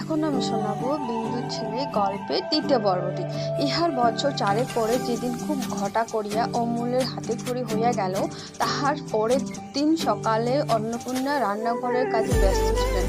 এখন আমি শোনাবো বিন্দু ছেলে গল্পের দ্বিতীয় পর্বটি। ইহার বছর চারের পরে যেদিন খুব ঘটা করিয়া অমূল্যের হাতে খড়ি হইয়া গেল, তাহার পরের দিন সকালে অন্নপূর্ণা রান্নাঘরের কাজে ব্যস্ত ছিলেন।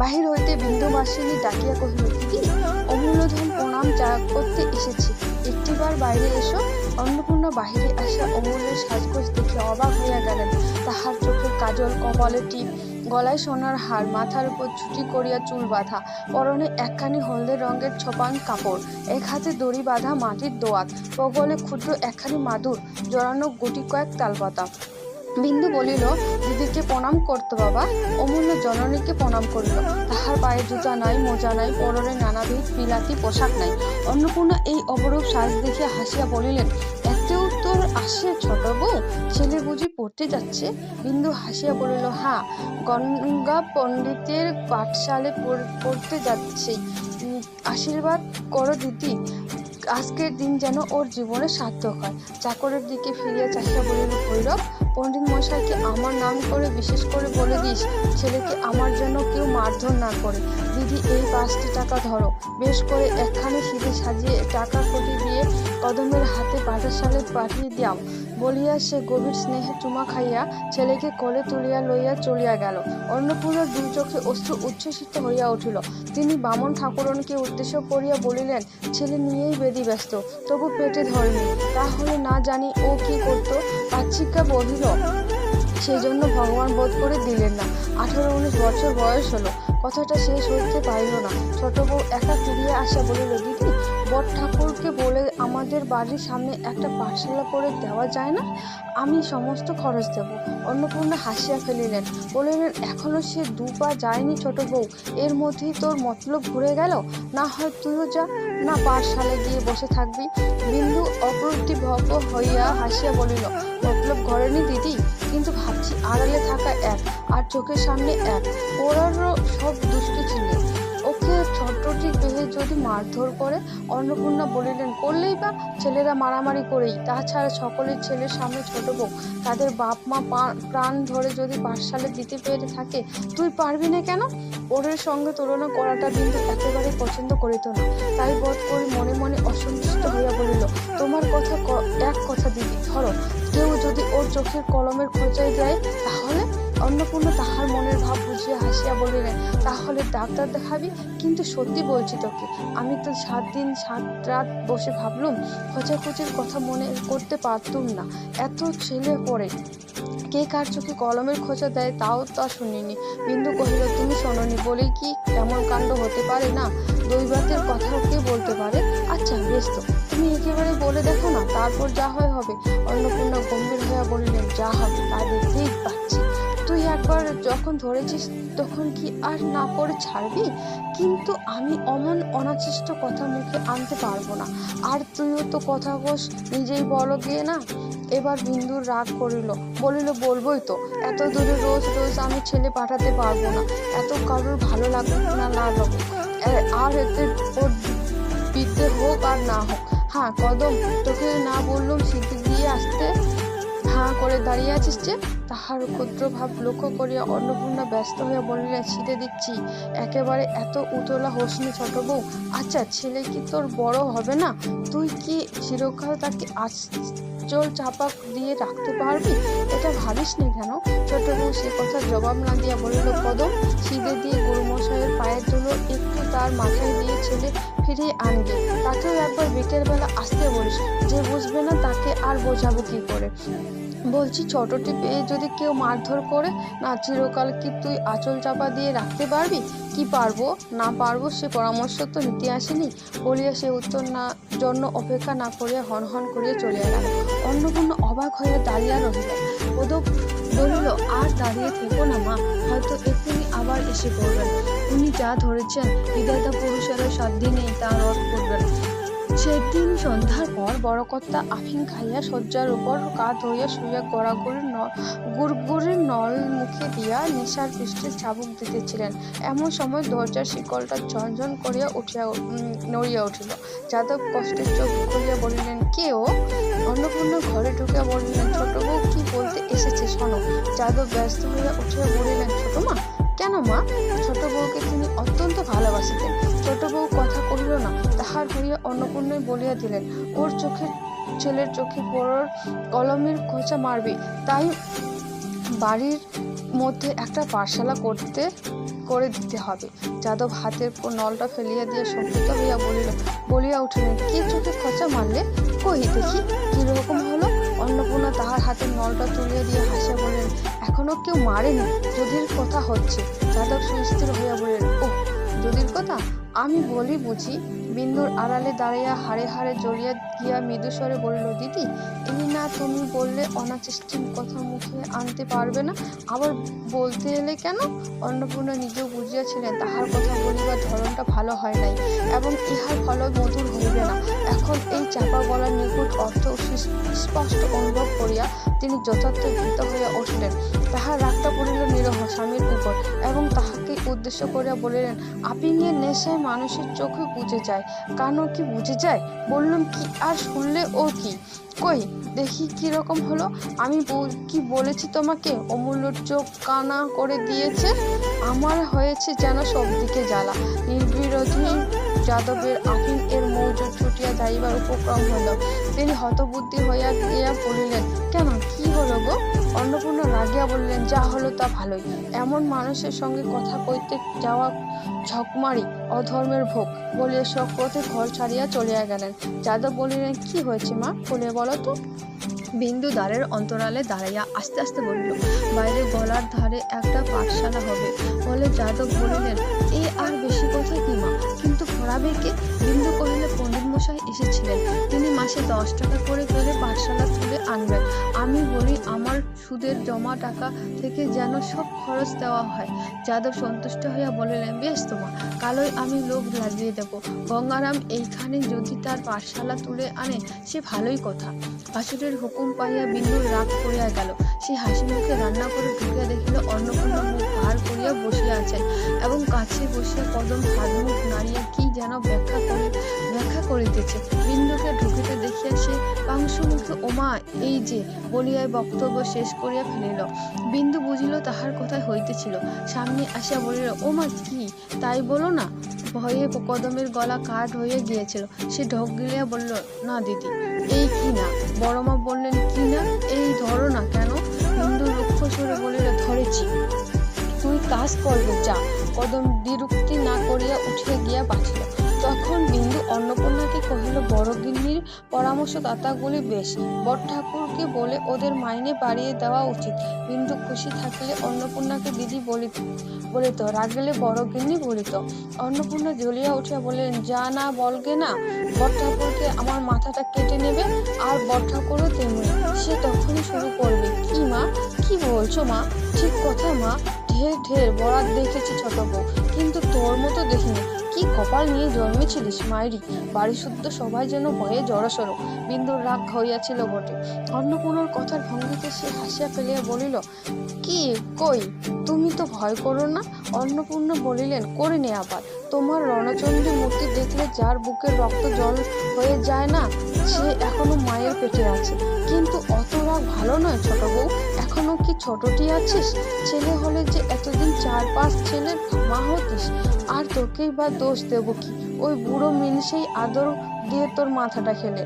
বাহির হইতে বিন্দুবাসিনী ডাকিয়া কহিল, দিদি, অমূল্যধন প্রণাম চা করতে এসেছি। একটিবার বাইরে এসো অন্নপূর্ণা বাহিরে আসিয়া অমূল্যের সাজগোজ দেখে অবাক হইয়া গেলেন। তাহার চোখে কাজল, কপালে টিপ। গলায় সোনার হার, মাথার উপর ছুটি করিয়া চুল বাঁধা। পরনে একখানি হলদে রঙের ছপান কাপড়, এক হাতে দড়ি বাঁধা মাটির দোয়াত। প্রগলে ক্ষুদ্র একখানি মাদুর, জড়ানো গুটি কয়েক তালপাতা। বিন্দু বলিল, দিদিকে প্রণাম করতো বাবা। অমূল্য জননীকে প্রণাম করিল। তাহার পায়ে জুতা নাই, মোজা নাই, পরনে নানাবিধ বিলাতি পোশাক নাই। অন্নপূর্ণা এই অপরূপ সাজ দেখিয়া হাসিয়া বলিলেন এতেও তোর আসে ছোট বউ ছেলে বুঝি পড়তে যাচ্ছে? বিন্দু হাসিয়া বলিল হ্যাঁ গঙ্গা পণ্ডিতের পাঠশালে পড়- পড়তে যাচ্ছে। আশীর্বাদ করো দিদি। আজকের দিন যেন ওর জীবনে সার্থক হয়। চাকরের দিকে ফিরিয়া চাষা বলিল, ভৈরব, পণ্ডিত মশাইকে আমার নাম করে বিশেষ করে বলে দিস, ছেলেকে আমার জন্য কেউ মারধর না করে। দিদি, এই পাঁচটি টাকা ধরো। বেশ করে একখানি সিঁড়ি সাজিয়ে টাকা কোটি দিয়ে কদমের হাতে পাঠশালে পাঠিয়ে দাও। বলিয়া সে গভীর স্নেহে চুমা খাইয়া ছেলেকে কোলে তুলিয়া লইয়া চলিয়া গেল। অন্নপূর্ণার দুই চোখে অশ্রু উচ্ছ্বসিত হইয়া উঠিল। তিনি বামন ঠাকুরনকে উদ্দেশ্য করিয়া বলিলেন, ছেলে নিয়েই বেদি ব্যস্ত, তবু পেটে ধরেনি। তাহলে না জানি ও কি করত? পাচ্ছিকা বলিল সেই জন্য ভগবান বোধ করে দিলেন না। আঠারো উনিশ বছর বয়স হলো। কথাটা শেষ হইতে পারিল না। ছোট বউ একা ফিরিয়ে আসা বলিল, দিদি, বট ঠাকুরকে বলে আমাদের বাড়ির সামনে একটা পাঠশালা করে দেওয়া যায় না? আমি সমস্ত খরচ দেব। অন্নপূর্ণা হাসিয়া ফেলিলেন। বলিলেন এখনও সে দু পা যায়নি ছোট বউ। এর মধ্যেই তোর মতলব ঘুরে গেল? না হয় তুইও যা। না, পাঠশালায় গিয়ে বসে থাকবি। বিন্দু অপ্রতিভব হইয়া হাসিয়া বলিল, মতলব ঘরেনি দিদি? কিন্তু ভাবছি আড়ালে থাকা এক, আর চোখের সামনে এক। ওরারও সব দুষ্টু ছিল। ওকে ছোটটি পেয়ে যদি মারধর করে, অন্নপূর্ণা বলিলেন, করলেই বা ছেলেরা মারামারি করেই, তাছাড়া সকলের ছেলের সামনে ছোট বউ। তাদের বাপ মা প্রাণ ধরে যদি পাঠশালে দিতে পেরে থাকে, তুই পারবি না কেন? ওরের সঙ্গে তুলনা করাটা কিন্তু একেবারে পছন্দ করিত না। তাই বোধ করি মনে মনে অসন্তুষ্ট হইয়া বলিল, তোমার কথা এক কথা দিদি, ধরো, কেউ যদি ওর চোখের কলমের খোঁচাই দেয় তাহলে অন্নপূর্ণা তাহার মনের ভাব বুঝিয়া হাসিয়া বলিলেন, তাহলে ডাক্তার দেখাবি? কিন্তু সত্যি বলছি তোকে, আমি তো সাত দিন সাত রাত বসে ভাবলুম, খোঁচাখুচির কথা মনে করতে পারতুম না। এত ছেলে পড়ে, কে কার চোখে কলমের খোঁচা দেয় তাও তা শুনিনি। বিন্দু কহিল, তুমি শোনোনি বলেই কি এমন কাণ্ড হতে পারে না? দৈবাতের কথাও কে বলতে পারে? আচ্ছা বেশ তো, তুমি একেবারে বলে দেখো না, তারপর যা হয় হবে। অন্নপূর্ণা গম্ভীর হইয়া বলিলেন, যা হবে তা দেখতেই পাচ্ছি। তুই একবার যখন ধরেছিস তখন কি আর না করে ছাড়বি? কিন্তু আমি অমন অনাচিষ্ট কথা মুখে আনতে পারব না। আর তুইও তো কথা কোষ নিজেই বলো গিয়ে না। এবার বিন্দুর রাগ করিল। বলিল, বলবোই তো, এত দূরে রোজ রোজ আমি ছেলে পাঠাতে পারব না। এত কারোর ভালো লাগুক না লাগুক। আর এতে ওর বিদ্যে হোক আর না হোক। হ্যাঁ কদম, তোকে না বললুম সিদ্ধি দিয়ে আসতে। হাঁ করে দাঁড়িয়ে আছিস যে? তাহার ক্ষুদ্র ভাব লক্ষ্য করিয়া অন্নপূর্ণা ব্যস্ত হইয়া বলিলেন শীতে দিচ্ছি। একেবারে এত উতলা হোসনি ছোট বউ আচ্ছা ছেলে কি তোর বড় হবে না? তুই কি চিরকাল তাকে আঁচল চাপা দিয়ে রাখতে পারবি? এটা ভাবিস নি কেন? ছোট বউ সে কথা জবাব না দিয়া বলিল, কদম শীতে দিয়ে গরুমশাইয়ের পায়ের ধুলো একটু তার মাথায় দিয়ে ছেলে ফিরিয়ে আনবি। তাকেও একবার বিকেলবেলা আসতে বলিস। যে বুঝবে না তাকে আর বোঝাবো কি করে? বলছি ছোটটি পেয়ে যদি কেউ মারধর করে, না চিরকাল কি তুই আঁচল চাপা দিয়ে রাখতে পারবি? কি পারব? না পারব সে পরামর্শ তো নিতে আসেনি। বলিয়া সে উত্তর না, জন্য অপেক্ষা না করিয়া হন করিয়া চলিয়া গেল। অন্নপূর্ণ অবাক হইয়া দাঁড়িয়া রহিল। পদক বলিল, আর দাঁড়িয়ে থেকো না মা, হয়তো এক্ষুনি আবার এসে পড়বেন উনি যা ধরেছেন, বিধাতা পুরুষেরা সাত নেই তা রদ করবেন সেদিন সন্ধ্যার পর বড়কর্তা আফিং খাইয়া শয্যার উপর কাত ধরিয়া শুইয়া গড়াগড়ির গুড়গুড়ির নল মুখে দিয়া নেশার পৃষ্ঠে চাবুক দিতেছিলেন। এমন সময় দরজার শিকলটা ঝনঝন করিয়া উঠিয়া নড়িয়া উঠিল। যাদব কষ্টের চোখ খুলিয়া বলিলেন, কে ও? অন্নপূর্ণা ঘরে ঢুকিয়া বলিলেন, ছোট বউ কি বলতে এসেছে শোনো। যাদব ব্যস্ত হইয়া উঠিয়া বলিলেন, ছোট মা? কেন মা? ছোট বউকে তিনি অত্যন্ত ভালোবাসিতেন ছোট বউ কথা না। তাহার হইয়া অন্নপূর্ণাই বলিয়া দিলেন, ওর চোখে ছেলের চোখে বড় কলমের খোঁচা মারবে। তাই বাড়ির মধ্যে একটা পাঠশালা করতে, করে দিতে হবে। যাদব হাতের নলটা ফেলিয়া দিয়ে শঙ্কিত হইয়া বলিল, বলিয়া উঠিলেন, কি চোখে খোঁচা মারলে? কই দেখি কীরকম হলো? অন্নপূর্ণা তাহার হাতের নলটা তুলিয়া দিয়ে হাসিয়া বললেন, এখনও কেউ মারেনি, যদির কথা হচ্ছে। যাদব সুস্থির হইয়া বললেন ও যদির কথা? আমি বলি বুঝি, বিন্দুর আড়ালে দাঁড়াইয়া হাড়ে হাড়ে জড়িয়া গিয়া মৃদুস্বরে বলিল, দিদি এই না তুমি বললে অনাচেষ্টির কথা মুখে আনতে পারবে না। আবার বলতে এলে কেন? অন্নপূর্ণা নিজেও বুঝিয়াছিলেন, তাহার কথা বলিবার ধরনটা ভালো হয় নাই এবং ইহার ফল মধুর হইবে না। এখন এই চাপা বলার নিকট অর্থ সুস- স্পষ্ট অনুভব তিনি যথার্থ ভীত হইয়া উঠলেন। তাহার রাগটা পড়িল নিরহ স্বামীর উপর এবং তাহাকে উদ্দেশ্য করিয়া বলিলেন আপিংয়ের নেশায় মানুষের চোখে বুঝে যায়। কানও কি বুঝে যায়? বললাম কি আর শুনলে ও কি? কই, দেখি কি রকম হলো। আমি কি বলেছি তোমাকে? অমূল্যর চোখ কানা করে দিয়েছে। আমার হয়েছে যেন সব দিকে জ্বালা। নির্বিরোধী যাদবের আফিম এর মৌজ ছুটিয়া যাইবার উপক্রম হলো তিনি হতবুদ্ধি হইয়া গিয়া বলিলেন, কেন? হলো গো? অন্নপূর্ণা রাগিয়া বললেন, যা হলো তা ভালোই। এমন মানুষের সঙ্গে কথা কইতে যাওয়া ঝকমারি অধর্মের ভোগ। বলিয়া সকপথে ঘর ছাড়িয়া চলিয়া গেলেন। যাদব বলিলেন, কি হয়েছে মা? খুলে বলো তো? বিন্দু দ্বারের অন্তরালে দাঁড়াইয়া আস্তে আস্তে বলিল, বাইরে গলার ধারে একটা পাঠশালা হবে। বলে যাদব বলিলেন, এ আর বেশি কথা কি মা? কিন্তু পড়াবে কে? বিন্দু কহিলে মশাই এসেছিলেন। তিনি মাসে দশ টাকা করে পেলে পাঠশালা তুলে আনবেন। আমি বলি, আমার সুদের জমা টাকা থেকে যেন সব খরচ দেওয়া হয়। যাদব সন্তুষ্ট হইয়া বলিলেন, বেশ তোমা, কালই আমি লোক লাগিয়ে দেব। গঙ্গারাম এইখানে যদি তার পাঠশালা তুলে আনে, সে ভালোই কথা। ভাসুরের হুকুম পাইয়া বিন্দুর রাগ করিয়া গেল। সে হাসি মুখে রান্না করে ঢুকিয়া দেখিল, অন্নপূর্ণা মুখ ভার করিয়া বসিয়া আছেন এবং কাছে বসিয়া কদম হাত মুখ নাড়িয়া কি যেন ব্যাখ্যা করে, ব্যাখ্যা করিতেছে। বিন্দুকে ঢুকিতে দেখিয়া সে পাংশ মুখে ওমা এই যে বলিয়ায় বক্তব্য শেষ করিয়া ফেলিল। বিন্দু বুঝিল তাহার কথাই হইতেছিল। সামনে আসিয়া বলিল, ওমা, কি? তাই বলো না? ভয়ে কদমের গলা কাঠ হয়ে গিয়েছিল। সে ঢোক গিলিয়া বলল, না দিদি, এই কি না? বড়মা বললেন, কি না? এই ধরো না কেন? বিন্দু রুক্ষ সুরে বলিল, ধরেছি। তুই কাজ করবে, যা। কদম বিরক্তি না করিয়া উঠিয়া গিয়া বাঁচিল। তখন বিন্দু অন্নপূর্ণাকে কহিল, বড় গিন্নির পরামর্শদাতাগুলি বেশ। বড় ঠাকুরকে বলে ওদের মাইনে বাড়িয়ে দেওয়া উচিত বিন্দু খুশি থাকলে অন্নপূর্ণাকে দিদি বলিত বলিত, রাগলে বড় গিন্নি বলিত অন্নপূর্ণা জ্বলিয়া উঠিয়া বললেন, যা না বলগে না বড় ঠাকুরকে আমার মাথাটা কেটে নেবে আর বড় ঠাকুরও তেমনি। সে তখনই শুরু করবে। কি মা? কি বলছো মা? ঠিক কথা মা। ঢের ঢের বরাত দেখেছি ছোট বউ। কিন্তু তোর মতো দেখিনি। কি কপাল নিয়ে জন্মেছিলিস মায়েরি বাড়ি শুদ্ধ সবাই যেন ভয়ে জড়সড়। বিন্দুর রাগ হইয়াছিল বটে। অন্নপূর্ণর কথার ভঙ্গিতে সে হাসিয়া ফেলিয়া বলিল, কি? কই? তুমি তো ভয় করো না? অন্নপূর্ণা বলিলেন, করে নে আবার। তোমার রণচণ্ডী মূর্তি দেখলে যার বুকের রক্ত জল হয়ে যায় না, সে এখনও মায়ের পেটে আছে। কিন্তু অত রাগ ভালো নয় ছোট বউ। কি ছোটটি আছিস? ছেলে হলে যে এতদিন চার পাঁচ ছেলের মা হতিস। আর তোকেই বা দোষ দেব কি? ওই বুড়ো মিনসেই আদর দিয়ে তোর মাথাটা খেলে।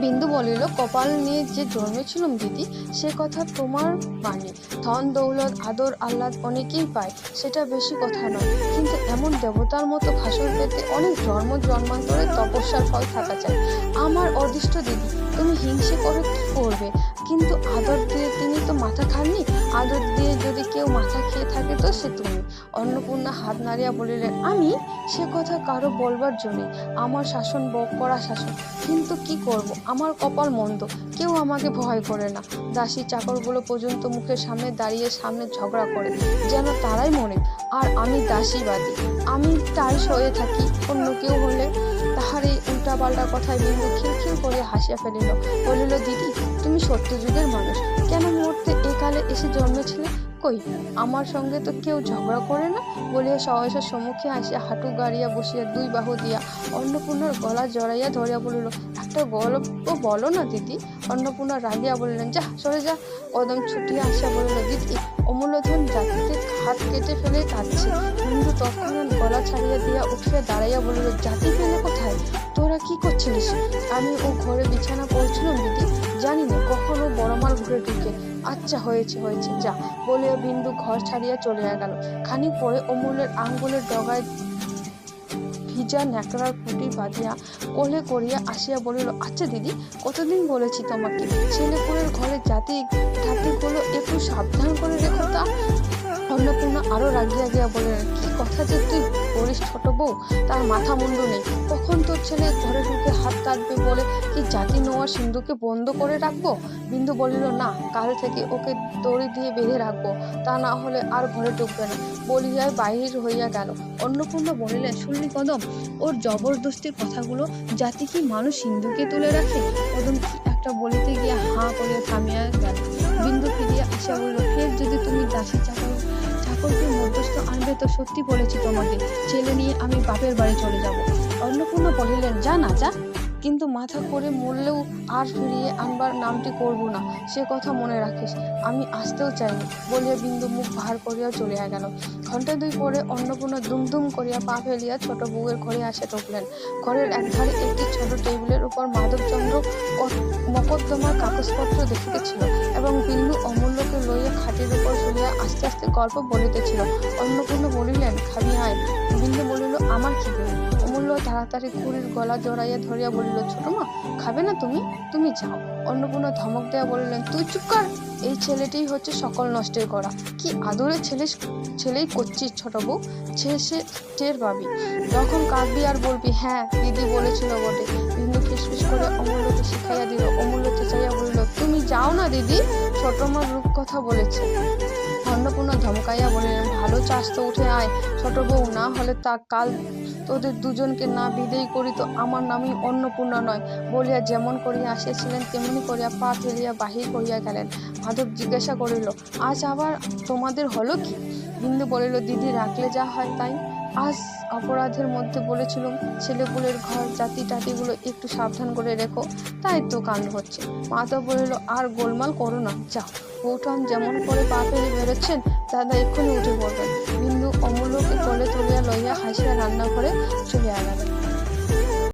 বিন্দু বলিল, কপাল নিয়ে যে জন্মেছিলাম দিদি, সে কথা তোমার বাণী ধন, দৌলত, আদর, আহ্লাদ অনেকেই পায়, সেটা বেশি কথা নয়। কিন্তু এমন দেবতার মতো ভাসর পেতে অনেক জন্ম জন্মান্তরের তপস্যার ফল থাকা চাই। আমার অদৃষ্ট দিদি, তুমি হিংসে করে কি করবে? কিন্তু আদর দিয়ে তিনি তো মাথা খাননি। আদর দিয়ে যদি কেউ মাথা খেয়ে থাকে তো সে তুমি। অন্নপূর্ণা হাত নাড়িয়া বলিলেন, আমি? সে কথা কারও বলবার জন্যে। আমার শাসন বক করা শাসন। কিন্তু কি করব? আমার কপাল মন্দ। কেউ আমাকে ভয় করে না। দাসী চাকরগুলো পর্যন্ত মুখের সামনে দাঁড়িয়ে সামনে ঝগড়া করে। যেন তারাই মনে। আর আমি দাসীবাদী। আমি তাই সয়ে থাকি। অন্য কেউ হলে তাহার এই উল্টাপাল্টা কথায় বিন্দু খিলখিল করে হাসিয়া ফেলিল। বলিল, দিদি তুমি সত্যযুগের মানুষ। কেন মুহূর্তে একালে এসে জন্মেছিলে? কই? আমার সঙ্গে তো কেউ ঝগড়া করে না? বলিয়া সহসা সম্মুখে আসিয়া হাঁটু গাড়িয়া বসিয়া দুই বাহু দিয়া অন্নপূর্ণার গলা জড়াইয়া ধরিয়া বলিল, একটা গল্প বলো না দিদি। অন্নপূর্ণা রাগিয়া বললেন, যা, সরে যা। কদম ছুটিয়ে আসিয়া বলিল, দিদি অমূল্যধন জাতিতে হাত কেটে ফেলে কাঁদছে। বিন্দু তৎক্ষণাৎ গলা ছাড়িয়া দিয়া উঠিয়া দাঁড়াইয়া বলিল, জাতি ফেলে কোথায়? তোরা কি করছিলিস? আমি ও ঘরে বিছানা করছিলাম দিদি। জানি না কখনো বড়মাল ঘুরে ঢুকে। আচ্ছা হয়েছে হয়েছে, যা। বলিয়া বিন্দু ঘর ছাড়িয়া চলিয়া গেল। খানিক পরে অমূল্যের আঙ্গুলের ডগায় ভিজা ন্যাকড়ার পুটি বাঁধিয়া কোলে করিয়া আসিয়া বলিল আচ্ছা দিদি, কতদিন বলেছি তোমাকে? ছেলেপুলের ঘরে জাতি ঠাতিগুলো একটু সাবধান করে রেখো তা। অন্নপূর্ণা আরও রাগিয়া গিয়া বললেন কি কথা যে তুই বলিস ছোট বউ? তার মাথা মুন্ডু নেই। কখন তোর ছেলে ঘরে ঢুকে হাত কাটবে বলে, কি জাতি নেওয়ার সিন্ধুকে বন্ধ করে রাখব? বিন্দু বলিল, না, কাল থেকে ওকে দড়ি দিয়ে বেঁধে রাখব। তা না হলে আর ঘরে ঢুকবে না। বলিয়া বাহির হইয়া গেল। অন্নপূর্ণা বলিলেন শুনলি কদম, ওর জবরদস্তির কথাগুলো জাতি কি মানুষ সিন্ধুকে তুলে রাখে? কদম একটা বলিতে গিয়া হাঁ করিয়া থামিয়া গেল। বিন্দু ফিরিয়া আসিয়া বলিল, ফের যদি তুমি দাসী চাকর চাকরকে মধ্যস্থ আনবে তো সত্যি বলেছি তোমাকে। ছেলে নিয়ে আমি বাপের বাড়ি চলে যাব। অন্নপূর্ণা বলিলেন, যা না, যা। কিন্তু মাথা করে মরলেও আর ফিরিয়ে আনবার নামটি করব না। সে কথা মনে রাখিস, আমি আসতেও চাইনি বলিয়া বিন্দু মুখ ভার করিয়া চলিয়া গেল। ঘণ্টা দুই পরে অন্নপূর্ণা দুমদুম করিয়া পা ফেলিয়া ছোট বউয়ের ঘরে আসে ঢুকলেন। ঘরের একধারে একটি ছোট টেবিলের উপর মাধবচন্দ্র মকদ্দমার কাগজপত্র দেখিতেছিল এবং বিন্দু অমূল্যকে লইয়া খাটের উপর শুনিয়া আস্তে আস্তে গল্প বলিতেছিল অন্নপূর্ণ বলিলেন খাবি আয় বিন্দু বলিল, আমার দেবে অমূল্য তাড়াতাড়ি খুঁড়ির গলা জড়াইয়া ধরিয়া বলিল, ছোট মা, খাবে না তুমি? তুমি যাও। অন্নপূর্ণা ধমক দেয়া বলিলেন, তুই চুপ কর, এই ছেলেটিই হচ্ছে সকল নষ্টের করা কি আদরে ছেলে, ছেলেই করছিস ছোট বউ? শেষে টের পাবি। যখন কাঁদবি আর বলবি হ্যাঁ দিদি বলেছিল বটে। বিন্দু ফিসফিস করে অমূল্যকে শিখাইয়া দিল, অমূল্য চেঁচাইয়া বলিল, তুমি যাও না দিদি ছোট মার রূপ কথা বলেছে। অন্নপূর্ণা ধমকাইয়া বলিলেন, ভালো চাষ তো উঠে আয়, ছোট বউ, না হলে তা কাল তোদের দুজনকে না বিদেয় করি তো আমার নামই অন্নপূর্ণা নয়। বলিয়া যেমন করিয়া আসিয়াছিলেন, তেমনি করিয়া পা ফেলিয়া বাহির করিয়া গেলেন। মাধব জিজ্ঞাসা করিল, আজ আবার তোমাদের হলো কি? বিন্দু বলিল, দিদি, রাখলে যা হয় তাই। আজ অপরাধের মধ্যে বলেছিলাম ছেলেপুলের ঘর, জাতি টাতিগুলো একটু সাবধান করে রেখো। তাই তো কাণ্ড হচ্ছে। মাতা বলিল, আর গোলমাল করো না, যাও। বৌঠান যেমন করে পা ফেলে বেরোচ্ছেন, দাদা এক্ষুনি উঠে পড়বেন। বিন্দু অমূল্যকে তলে তুলিয়া লইয়া হাসিয়া রান্নাঘরে চলে গেলেন।